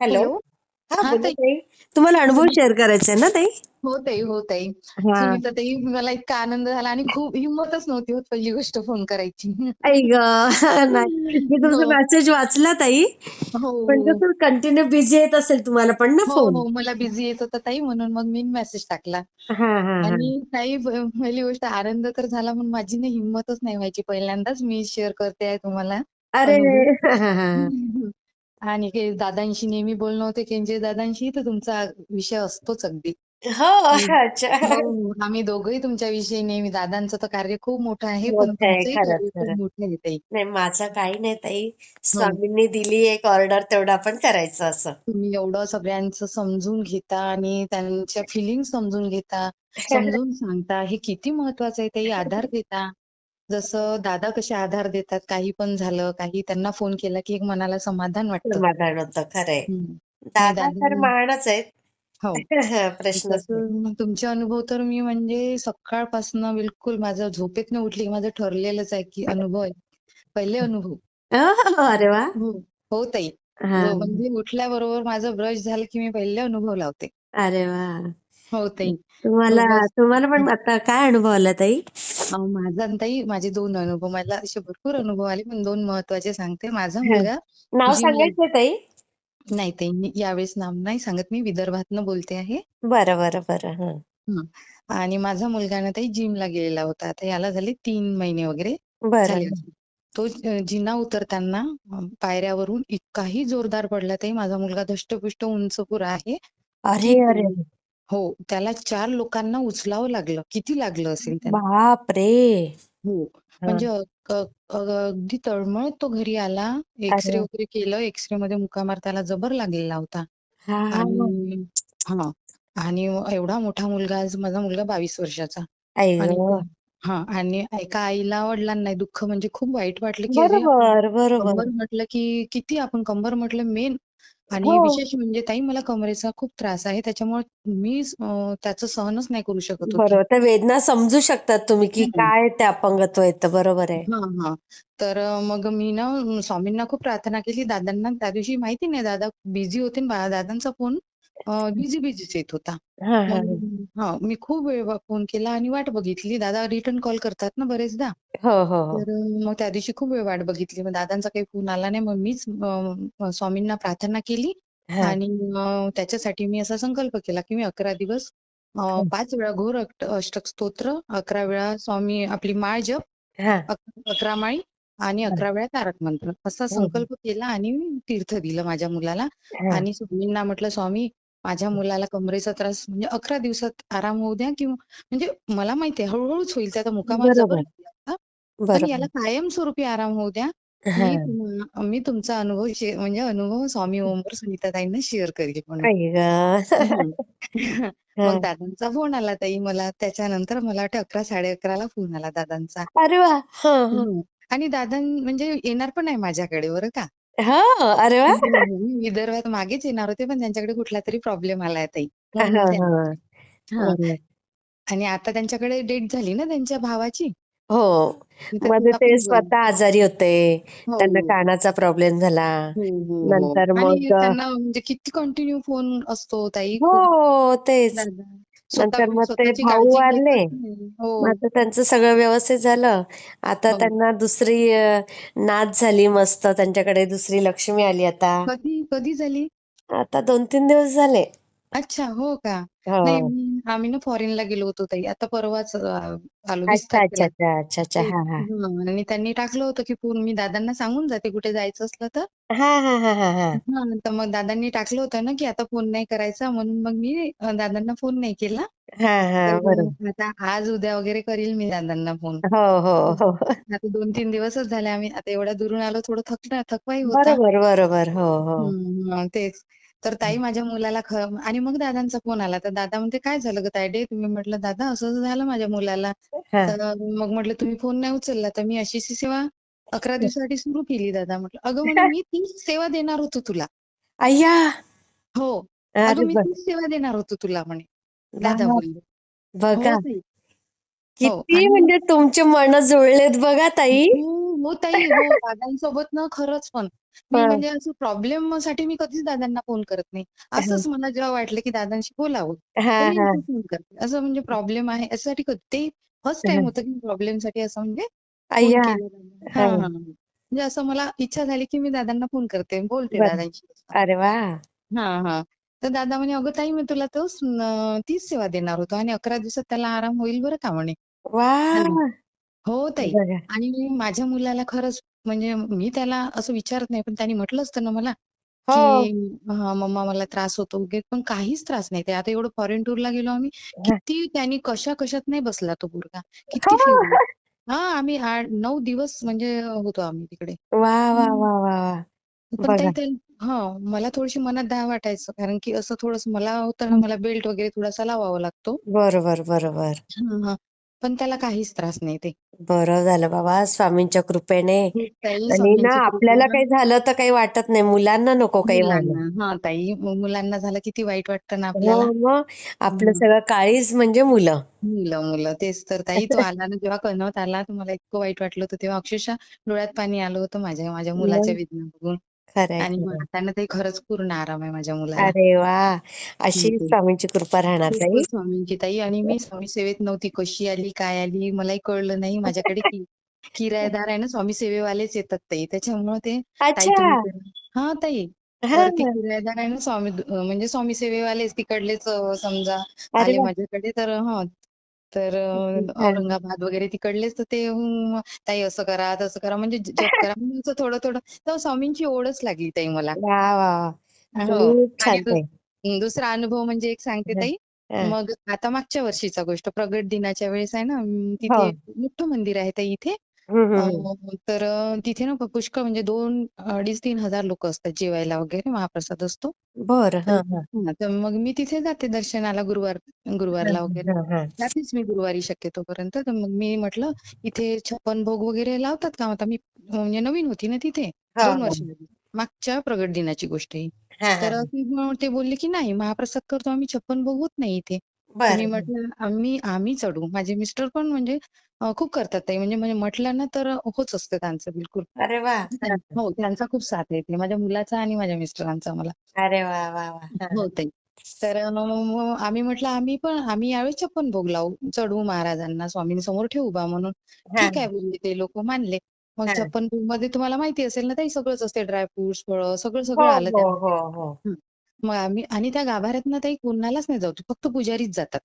Hello. Hello. हा हा बोला ताई. ताई. तुम्हाला अनुभव शेअर करायचा आहे ना ताई? हो ताई हो ताई. हा. सुनीता ताई मला इतका आनंद झाला आणि खूप हिंमतच नव्हती होत पहिली गोष्ट फोन करायची. आई ग. नाही. मी तुमचा हो. मेसेज वाचला ताई. हो. पण हो कसं कंटिन्यू बिझी येत असेल तुम्हाला पण ना हो फोन हो मला बिझी येत होता ताई. म्हणून मग मी मेसेज टाकला. हा हा हा. आणि ताई पहिली गोष्ट आनंद तर झाला पण माझी ना हिंमतच नाही व्हायची पहिल्यांदाच. मी शेअर करते आहे तुम्हाला. अरे. अनुभव. हा, हा, हा. आणि दादांशी नेहमी बोलणं होते केंजे दादांशी तर तुमचा विषय असतोच अगदी. हो हम्म. अच्छा. हो हो. आम्ही दोघंही तुमच्याविषयी नेहमी दादांचं तर कार्य खूप मोठं आहे पण मोठं आहे ताई. नाही माझा काही नाही ताई. हो. स्वामींनी दिली एक ऑर्डर तेवढं आपण करायचं असं. तुम्ही एवढं सगळ्यांचं समजून घेता आणि त्यांच्या फिलिंग समजून घेता समजून सांगता हे किती महत्वाचं आहे ताई? आधार देता जसं दादा कसे आधार देतात काही पण झालं काही त्यांना फोन केला की एक मनाला समाधान वाटतं. समाधान होतं खरंय. हम्म. दादा तर दादा मानच आहेत. हो. प्रश्नच नाही. तसं मग तुमचे अनुभव तर मी म्हणजे सकाळपासून बिलकुल माझं झोपेत उठली की माझं ठरलेलंच आहे की अनुभव आहे. पहिले अनुभव. अह, अरे वा. हो हो ताई. हा. जो म्हणजे उठल्याबरोबर माझं ब्रश झालं की मी पहिले अनुभव लावते. अरे वा. हो ताई. तुम्हाला तो बस. तुम्हाला पण आता काय अनुभव आला ताई? माझा आणि ताई माझे दोन अनुभव. मला असे भरपूर अनुभव आले पण दोन महत्त्वाचे सांगते. माझा. मुलगा नाव सांगायचं ताई? नाही ताई यावेळेस नाव नाही सांगत मी विदर्भातनं बोलते आहे. बरं बरं बरं. आणि माझा मुलगा ना ताई जिमला गेलेला होता. आता याला झाले तीन महिने वगैरे झाले. तो जिना उतरताना पायऱ्यावरून इतकाही जोरदार पडला ताई. माझा मुलगा धष्टपुष्ट उंच पुरा आहे. अरे अरे. हो त्याला चार लोकांना उचलावं लागलं. किती लागलं असेल त्याला? बाप रे हो. म्हणजे अ- अ- अगदी तळमळत तो घरी आला. एक्सरे अरे. वगैरे केलं. एक्सरे मध्ये मुकामार त्याला जबर लागलेला होता. हा. आणि हा. आणि एवढा मोठा मुलगा आज माझा मुलगा बावीस वर्षाचा. आई आणि ग हा आणि एका आईला वडिलांना नाही दुःख म्हणजे खूप वाईट वाटलं की अरे बरोबर बरोबर. कंबर म्हटलं की किती आपण कंबर म्हटलं मेन आणि हो. विशेष म्हणजे ताई मला कमरेचा खूप त्रास आहे. त्याच्यामुळे मी त्याचं सहनच नाही करू शकत बरोबर त्या वेदना समजू शकतात तुम्ही की. काय ते अपंगत्व येतं बरोबर आहे. हा हा. तर मग मी ना स्वामींना खूप प्रार्थना केली. दादांना त्या दिवशी माहिती नाही. दादा बिझी होते दादांचा फोन बिझी बिझीच येत होता. हा हा. मग हा मी खूप वेळ फोन केला आणि वाट बघितली. दादा रिटर्न कॉल करतात ना बरेचदा. हो हो हो. तर अं, मग त्या दिवशी खूप वेळ वाट बघितली. मग दादांचा काही फोन आला नाही. मग मीच अं, स्वामींना प्रार्थना केली हा. आणि अं, त्याच्यासाठी मी असा संकल्प केला की मी अकरा दिवस अं, पाच वेळा घोर अष्ट- अष्टक स्तोत्र अकरा वेळा स्वामी आपली माळ जप हा. अक- अकरा माळी आणि अकरा वेळा तारक मंत्र. असा. संकल्प केला आणि तीर्थ दिलं माझ्या मुलाला हा. आणि स्वामींना म्हटलं स्वामी माझ्या मुलाला कमरेचा त्रास म्हणजे अकरा दिवसात आराम होऊ द्या किंवा म्हणजे मला माहितीये हळूहळूच होईल त्याचा मुकामार जबर बरोबर. पण बरोबर. याला कायमस्वरूपी आराम होऊ द्या. हा. मी तुम- मी तुमचा अनुभव शे- म्हणजे अनुभव स्वामी ओमवर सुनीताताईंना शेअर करेल म्हणून. आई ग. हम्म. हा. मग दादांचा फोन आला ताई मला. त्याच्यानंतर मला वाटतं अकरा साडे अकराला फोन आला दादांचा. अरे वा! हा हा. हम्म. आणि दादा म्हणजे येणार पण आहे माझ्याकडे बरं का? हा अरे वा. मी विदर्भात मागेच येणार होते पण त्यांच्याकडे कुठला तरी प्रॉब्लेम आलाय ताई. हा म्हणून हा. हा. आणि आता त्यांच्याकडे डेट झाली ना त्यांच्या भावाची? हो. तर मध्ये तिला ते पण. स्वतः आजारी होते. हो. त्यांना कानाचा प्रॉब्लेम झाला. हो, हो, हो. नंतर आणि मग त्यांना म्हणजे किती कंटिन्यू फोन असतो ताई? हो तेच. दादा नंतर मग ते भाऊ वारले हो. मग आता त्यांचं सगळं व्यवस्थित झालं. आता हो. त्यांना दुसरी अ, नात झाली मस्त. त्यांच्याकडे दुसरी लक्ष्मी आली आता. कधी कधी झाली? आता दोन तीन दिवस झाले. अच्छा हो का? हो. नाही मी- आम्ही ना फॉरेनला गेलो होतो ताई. आता परवाच अ, आलो अच्छा अच्छा तारखेला अच्छा अच्छा अच्छा. ते- हा हा. हं, आणि त्यांनी टाकलं होतं की फोन. मी दादांना सांगून जाते कुठे जायचं असलं तर. हा हा हा हा हा. हा तर मग दादांनी टाकलं होतं ना की आता फोन नाही करायचा म्हणून मग मी अ, दादांना फोन नाही केला. हा हा तर बरोबर. आता आज उद्या वगैरे करील मी दादांना फोन. हो हो हो. आता दोन तीन दिवसच झाले आम्ही. आता एवढ्या दुरून आलो थोडं थकला थकवाही होता. बरोबर बरोबर. हो हो. मग तेच. तर ताई माझ्या मुलाला ख आणि मग दादांचा फोन आला. तर दादा म्हणते काय झालं ग तायडे तुम्ही म्हटलं दादा असं झालं माझ्या मुलाला. हा. तर मग म्हटलं तुम्ही फोन नाही उचलला तर मी अशी सेवा अकरा दिवसासाठी सुरू केली दादा. म्हटलं अगं म्हणे मी तीच सेवा देणार होतो तुला. अय्या! हो. अगं मी तीच सेवा देणार होतो तुला म्हणे दादा बोलले बघा. हो हो किती म्हणजे तुमचे मन जुळलेत बघा ताई. हो ताई हो दादांसोबत ना खरंच पण. मी म्हणजे असं प्रॉब्लेमसाठी मी कधीच दादांना फोन करत नाही. असंच मला जेव्हा वाटलं की दादांशी बोलावं मी असं फोन करते. असं म्हणजे प्रॉब्लेम आहे. यासाठी कधी ते फर्स्ट टाइम होतं की प्रॉब्लेमसाठी असं म्हणजे फोन अय्या. हा हा. हा. म्हणजे असं मला इच्छा झाली की मी दादांना फोन करते बोलते बर. दादांशी अरे वा! हा हा. तर दादा म्हणे अगं ताई मी तुला न- तीच सेवा देणार होतो आणि अकरा दिवसात त्याला आराम होईल बरं का? म्हणे. वा! हो ताई. बघा आणि माझ्या मुलाला खरंच म्हणजे मी त्याला असं विचारत नाही पण त्यांनी म्हटलं असतं ना मला हो. की हा मम्मा मला त्रास होतो वगैरे पण काहीच त्रास नाही ते. आता एवढं फॉरेन टूरला गेलो आम्ही हा. किती त्यांनी कशा कशात नाही बसला तो पोरगा हो. किती फिरलो हा आम्ही आठ नऊ दिवस म्हणजे होतो आम्ही तिकडे. वा वा. वा वा वा. पण ताई बघा. ते हा मला थोडीशी मनात दहा वाटायचं कारण की असं थोडस मला होतं ना मला बेल्ट वगैरे थोडासा लावावा लागतो. बरोबर बरोबर. हा, हा. पण त्याला काहीच त्रास नाही ते. बरं झालं बाबा स्वामींच्या कृपेने. ताई आणि ना स्वामींची कृपा आपल्याला काही झालं तर काही वाटत नाही. मुलांना नको काही व्हायला मुलांना हा ताई मु- मुलांना झालं किती वाईट वाटतं ना हो आपल्याला. मग आपलं हम्म. सगळं काळीज म्हणजे मुलं. मुलं मुलं तेच तर ताई तो आला ना जेव्हा कळवत आला तर मला इतकं वाईट वाटलं होतं तेव्हा अक्षरशः डोळ्यात पाणी आलं होतं माझ्या माझ्या मुलाच्या मग? वेदना बघून. खरंय आणि खरंय. ते खरंच पूर्ण आराम आहे माझ्या मुलाला. अरे वा! अशी. स्वामींची कृपा राहणार ताई. स्वामींची ताई आणि मी स्वामी सेवेत नव्हती. कशी आली काय आली मलाही कळलं नाही. माझ्याकडे कि किरायेदार आहे ना स्वामी सेवेवालेच येतात ताई. त्याच्यामुळे ते ताई अच्छा! तुम्ही करा हा ताई. हा किरायेदार आहे ना स्वामी अं, म्हणजे स्वामी सेवेवालेच तिकडलेच अं, समजा अरे आले माझ्याकडे. तर हा तर. औरंगाबाद वगैरे तिकडलेच तर ते ताई असं करा तसं करा म्हणजे जप करा. म्हणजे थोडं थोडं तेव्हा स्वामींची ओढच लागली ताई मला. हो. दुसरा अनुभव म्हणजे एक सांगते ताई. मग आता मागच्या वर्षीचा गोष्ट प्रगट दिनाच्या वेळेस आहे ना हो. तिथे मोठं मंदिर आहे ताई इथे. हम्म, हम्म, हम्म. अं, तर अं, तिथे ना पुष्कळ म्हणजे दोन अडीच तीन हजार लोक असतात जेवायला वगैरे महाप्रसाद असतो बरं तर हा हा हा, तर मग मी तिथे जाते दर्शनाला गुरुवार हा, गुरुवारला वगैरे हा, हा. जातेच मी गुरुवारी शक्यतोपर्यंत तर मग मी म्हटलं इथे छप्पन भोग वगैरे लावतात का आता मी म्हणजे नवीन होती ना तिथे हो दोन हो वर्ष. मागच्या प्रगट दिनाची गोष्ट ही हा हा तर हा. ती मग ते बोलले की नाही महाप्रसाद करतो आम्ही छप्पन भोग होत नाही इथे मी बरं. म्हटलं आम्ही आम्ही चढू. माझे मिस्टर पण म्हणजे अं, खूप करतात ताई. म्हणजे म्हणजे म्हटलं ना तर होच असतं त्यांचं बिलकुल. अरे वा. हा. हो त्यांचा खूप साथ आहे इथे माझ्या मुलाचा आणि माझ्या मिस्टरांचा मला अरे वा वा हा. ताई. तर अं, मग आम्ही म्हटलं आम्ही पण आम्ही यावेळेस छप्पन भोग लावू. चढवू महाराजांना स्वामींसमोर ठेवू बा म्हणून. ठीक आहे बोलले ते लोक मानले. मग हा. छप्पन भोगमध्ये तुम्हाला माहिती असेल ना ताई सगळंच असते ड्रायफ्रुट्स फळं सगळं हो सगळं आलं हो हो. हं. मग आम्ही आणि त्या गाभाऱ्यात ना ताई कोणालाच नाही जाऊ देत फक्त पुजारीच जातात.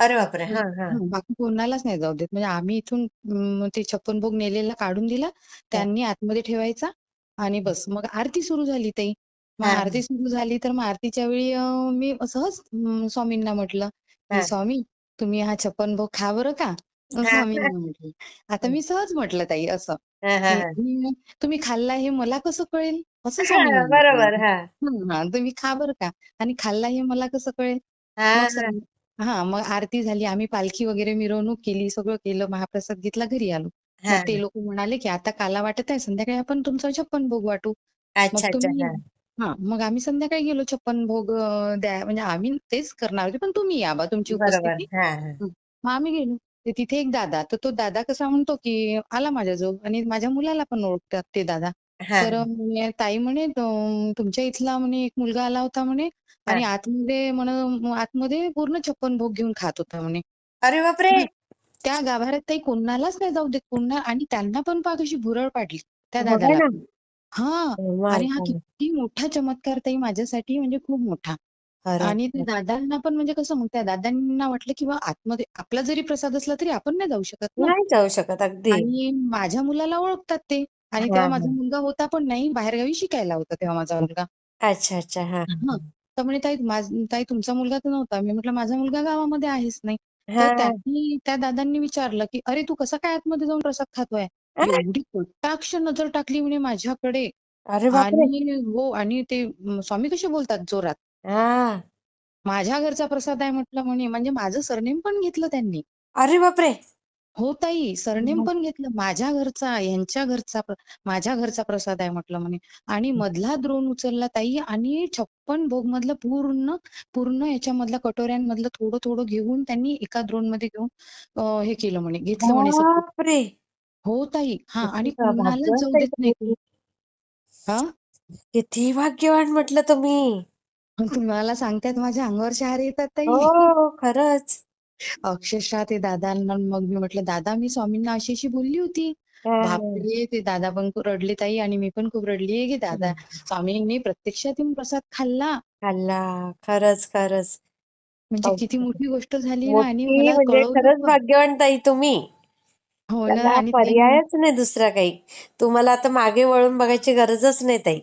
अरे बापरे हा हा. हं, बाकी कोणालाच नाही जाऊ देत. म्हणजे आम्ही इथून अं, ते छप्पन भोग नेलेला काढून दिला त्यांनी आतमध्ये ठेवायचा आणि बस. मग आरती सुरू झाली ताई. मग हा. आरती सुरू झाली तर मग आरतीच्या वेळी अं, मी सहज अं, स्वामींना म्हटलं हा. की स्वामी तुम्ही हा छप्पन भोग खा बरं का? मग हा. स्वामींना म्हटलं. आता मी सहज म्हटलं ताई असं. हा हा हा. आणि तुम्ही खाल्ला हे मला कसं कळेल? असं हा, बरोबर. हा. हं, हा तुम्ही खा बरं का. आणि खाल्ला हे मला कसं कळेल? हा मग हा. सं- हा मग आरती झाली आम्ही पालखी वगैरे मिरवणूक केली सगळं केलं महाप्रसाद घेतला घरी आलो. हा मग ते लोक म्हणाले की आता काला वाटत आहे संध्याकाळी आपण तुमचा छप्पन भोग वाटू. मग अच्छा अच्छा तुम्ही हा. हा मग आम्ही संध्याकाळी गेलो छप्पन भोग अं, द्या म्हणजे आम्ही तेच करणार होते पण तुम्ही या बा तुमची बरोबर उपस्थिती. हा हा. हं. मग आम्ही गेलो. तर तिथे एक दादा तर तो दादा कसा म्हणतो की आला माझ्याजवळ आणि माझ्या मुलाला पण ओळखतात ते दादा हा तर म्हणे, ताई म्हणे "तो- तुमच्या इथला म्हणे एक मुलगा आला होता म्हणे हा. आणि आतमध्ये म्हण आतमध्ये पूर्ण छप्पन भोग घेऊन खात होता म्हणे अरे बापरे. त्या गाभाऱ्यात ताई कोणालाच नाही जाऊ देत कोणा आणि त्यांना पण पहा कशी भुरळ पाडली त्या बघा दादाला ना. हा आणि हा. किती मोठा चमत्कार ताई माझ्यासाठी म्हणजे खूप मोठा आणि त्या दादांना पण म्हणजे कसं मग त्या दादांना वाटलं की बा आतमध्ये आपला जरी प्रसाद असला तरी आपण नाही जाऊ शकत ना. नाही जाऊ शकत अगदी. आणि माझ्या मुलाला ओळखतात ते आणि हा तेव्हा हा. माझा मुलगा होता पण नाही बाहेरगावी शिकायला होता तेव्हा माझा मुलगा. अच्छा अच्छा. हा. हं. तर म्हणे ताई माझ- ताई तुमचा मुलगा तर नव्हता. मी म्हटलं माझा मुलगा गावामध्ये आहेच नाही. हा. तर त्यांनी त्या दादांनी विचारलं की अरे तू कसा काय आतमध्ये जाऊन प्रसाद खातोय. एवढी कटाक्ष नजर टाकली म्हणे माझ्याकडे. अरे बापरे! आणि हो आणि ते म, स्वामी कसे बोलतात जोरात? हा. माझ्या घरचा प्रसाद आहे म्हटलं म्हणे म्हणजे माझं सरनेम पण घेतलं त्यांनी. अरे बापरे! हो ताई सरनेम पण घेतलं. माझ्या घरचा यांच्या घरचा प्र- माझ्या घरचा प्रसाद आहे म्हटलं म्हणे. आणि मधला द्रोण उचलला ताई आणि छप्पन भोग मधलं पूर्ण पूर्ण याच्यामधल्या कटोऱ्यांमधलं थोडं थोडं घेऊन त्यांनी एका द्रोणमध्ये घेऊन अं, हे केलं म्हणे घेतलं म्हणे सगळं. बापरे! हो ताई. हां आणि किती कुणालाच भाग्यवान जाऊ ताई देत नाही तुम्ही. हां? किती भाग्यवान म्हटलं तुम्ही. तुम्हाला सांगतायत माझ्या अंगावर शहारे येतात ताई. हो खरंच अक्षरशः ते दादांना मग मी म्हटलं, "दादा मी स्वामींना अशी-अशी बोलली होती." बापरे! ते दादा पण खूप रडले ताई आणि मी पण खूप रडली की दादा स्वामींनी प्रत्यक्षात येऊन प्रसाद खाल्ला. खाल्ला खरंच खरंच म्हणजे किती. मोठी गोष्ट झाली ना आणि मला म्हणजे खरंच. भाग्यवान ताई तुम्ही हो ना आणि पर्यायच नाही दुसरा काही तुम्हाला आता मागे वळून बघायची गरजच नाही ताई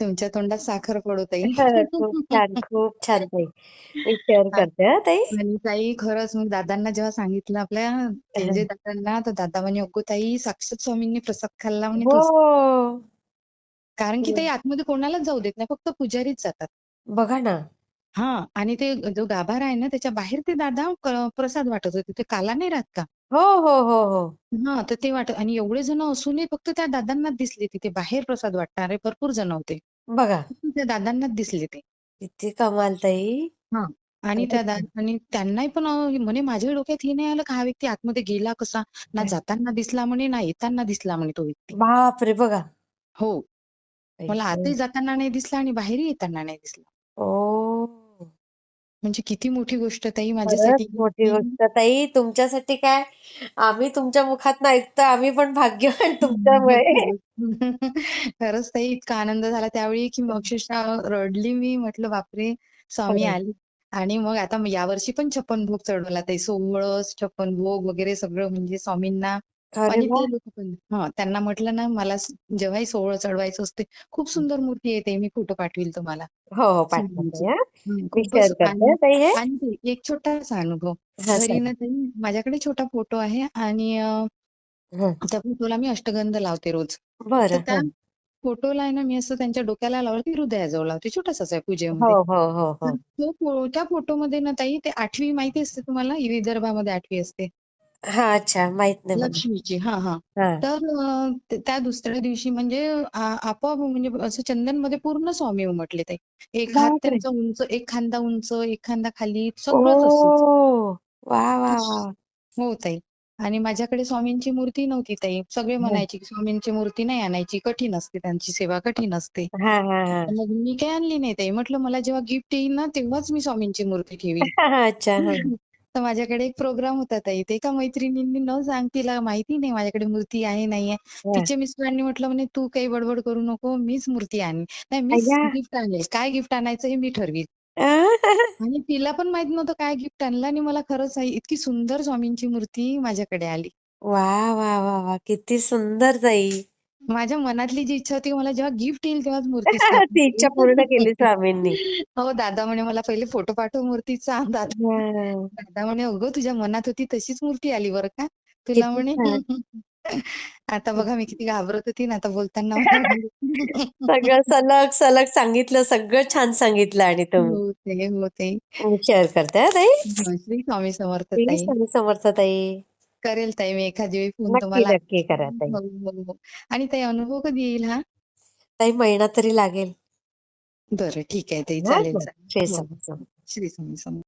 तुमच्या तोंडात साखर पडो ताई. खूप छान खूप छान ताई. मी शेअर करते हा ताई. आणि ताई खरंच मग दादांना जेव्हा सांगितलं आपल्या तेजे दादांना तर दादा म्हणे अगो ताई साक्षात स्वामींनी प्रसाद खाल्ला म्हणे हो. तो कारण की हो. ताई आतमध्ये कोणालाच जाऊ देत नाही फक्त पुजारीच जातात. बघा ना. हा आणि ते जो गाभारा आहे ना त्याच्या बाहेर ते दादा क- प्रसाद वाटत होते. ते काला नाही राहत का? हो हो हो हो. हा तर ते वाटत आणि एवढे जण असूनही फक्त त्या दादांनाच दिसले तिथे. बाहेर प्रसाद वाटणारे भरपूर जण होते. बघा. फक्त त्या दादांनाच दिसले ते. किती कमाल ताई. आणि त्या दा आणि त्यांनाही पण अं, म्हणे माझ्या डोक्यात हे नाही आलं का हा व्यक्ती आतमध्ये गेला कसा? ना जाताना दिसला म्हणे ना येताना दिसला म्हणे तो व्यक्ती. बापरे बघा. हो. मला आतही जाताना नाही दिसला आणि बाहेरही येताना नाही दिसला. ओ म्हणजे किती मोठी गोष्ट ताई खरंच माझ्यासाठी मोठी गोष्ट ताई. तुमच्यासाठी काय? आम्ही तुमच्या मुखात ऐकतो आम्ही पण भाग्यवान तुमच्यामुळे. खरंच ताई इतका आनंद झाला त्यावेळी की मग अक्षरशः रडली मी म्हटलं बापरे स्वामी खरंच. आले. आणि मग आता यावर्षी पण छप्पन भोग चढवला ताई सोवळस छप्पन भोग वगैरे सगळं म्हणजे स्वामींना अरे आणि वा. ते लोक पण हा त्यांना म्हटलं ना मला स- जेव्हाही सोहळं चढवायचं असते खूप सुंदर मूर्ती येते मी फोटो पाठवील तुम्हाला. हो हो स्वामींची. पाठवते. हा हं, मी खूपच शेअर करते आणि ताई हे. आणि ते एक छोटासा अनुभव. हा घरी ना ताई माझ्याकडे छोटा फोटो आहे आणि अं, हं. त्या फोटोला मी अष्टगंध लावते रोज. तर बरं त्या हं. फोटोला आहे ना मी असं त्यांच्या डोक्याला लावलं की हृदयाजवळ लावते छोटासाच आहे हो पूजेमध्ये हो हो. हो तो फो- त्या फोटोमध्ये ना ताई ते आठवी माहिती असते तुम्हाला? विदर्भामध्ये आठवी असते. हा अच्छा माहीत नाही मला. लक्ष्मीची हा हा. हा. तर अं, त- त्या दुसऱ्या दिवशी म्हणजे आ- आपोआप म्हणजे असं चंदनमध्ये पूर्ण स्वामी उमटले ते. एक हात बापरे! त्यांचा उंच एक खांदा उंच एक खांदा खाली ओ सगळंच असं हो ताई. आणि माझ्याकडे स्वामींची मूर्ती नव्हती ताई. सगळे हं. म्हणायचे की स्वामींची मूर्ती नाही आणायची कठीण असते त्यांची सेवा कठीण असते. हा हा हा. मग मी काय आणली नाही ताई. म्हटलं मला जेव्हा गिफ्ट येईल ना तेव्हाच मी स्वामींची मूर्ती ठेवील अच्छा हा. तर माझ्याकडे एक प्रोग्राम होता ताई. ते एका मैत्रिणींनी न सांग तिला माहिती नाही माझ्याकडे मूर्ती आहे नाहीये. हा. तिच्या मिस्टरांनी म्हटलं म्हणे तू काही बडबड करू नको मीच मूर्ती आणली नाही मीच अय्या. गिफ्ट आणेल. काय गिफ्ट आणायचं हे मी ठरवील आ. आणि तिला पण माहीत नव्हतं काय गिफ्ट आणलं आणि मला खरंच आई इतकी सुंदर स्वामींची मूर्ती माझ्याकडे आली. वा वा वा वा. किती सुंदर ताई. माझ्या मनातली जी इच्छा होती मला जेव्हा गिफ्ट येईल तेव्हाच मूर्ती ती इच्छा पूर्ण केली स्वामींनी. हो दादा म्हणे मला पहिले फोटो पाठव मूर्तीचा. दादा हा. दादा म्हणे अगं तुझ्या मनात होती तशीच मूर्ती आली बरं का? तुला म्हणे आता बघा मी किती घाबरत होती ना आता बोलताना सगळं सलग सलग सांगितलं सगळं छान सांगितलं आणि तुम्ही. हो हो शेअर करते हा ताई. हो, श्री स्वामी समर्थ ताई. स्वामी समर्थ ताई. करेल ताई मी एखादी वेळी फोन नक्की तुम्हाला. नक्की करा ताई. हो हो. हो आणि ताई अनुभव कधी येईल हा? ताई महिना तरी लागेल. बरं ठीक आहे ताई. हा चालेल ना? चालेल. श्री हो. स्वामी समर्थ. श्री स्वामी समर्थ.